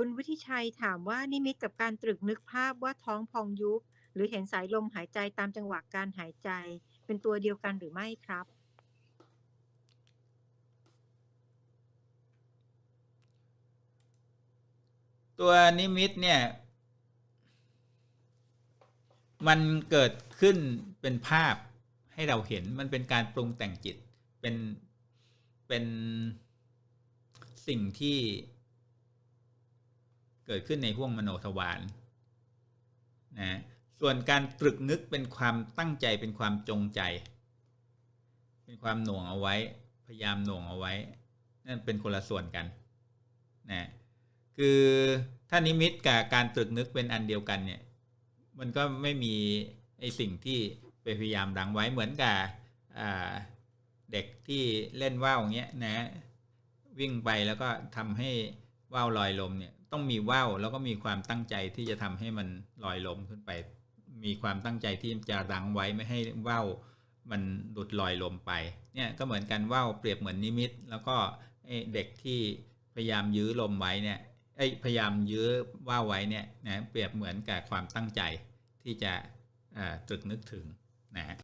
คุณวุฒิชัยถามว่านิมิตกับการตรึกนึกภาพว่าท้องพองยุบ หรือเห็นสายลมหายใจตามจังหวะการหายใจ เป็นตัวเดียวกันหรือไม่ครับ ตัวนิมิตเนี่ย มันเกิดขึ้นเป็นภาพให้เราเห็นมันเป็นการปรุงแต่งจิตเป็นเป็นสิ่งที่ เกิดขึ้นในห้วงมโนทวารนะส่วนการตรึกนึกเป็นความตั้งใจเป็นความจงใจ เป็นความหน่วงเอาไว้ พยายามหน่วงเอาไว้ นั่นเป็นคนละส่วนกันนะคือถ้านิมิตกับการตรึกนึกเป็นอันเดียวกันเนี่ยมันก็ไม่มีไอสิ่งที่ไปพยายามดังไว้เหมือนกับเด็กที่เล่นว่าวอย่างเงี้ยนะวิ่งไปแล้วก็ทำให้ว่าวลอยลมเนี่ย ต้องมีว่าวแล้วก็มีความตั้งใจที่จะทำให้มันลอยลมขึ้นไป มีความตั้งใจที่จะดังไว้ไม่ให้ว่าวมันหลุดลอยลมไปเนี่ยก็เหมือนกันว่าวเปรียบเหมือนนิมิต แล้วก็เด็กที่พยายามยื้อลมไว้เนี่ยไอ้พยายามยื้อว่าวไว้เนี่ยนะเปรียบเหมือนกับความตั้งใจที่จะตรึกนึกถึงนะฮะ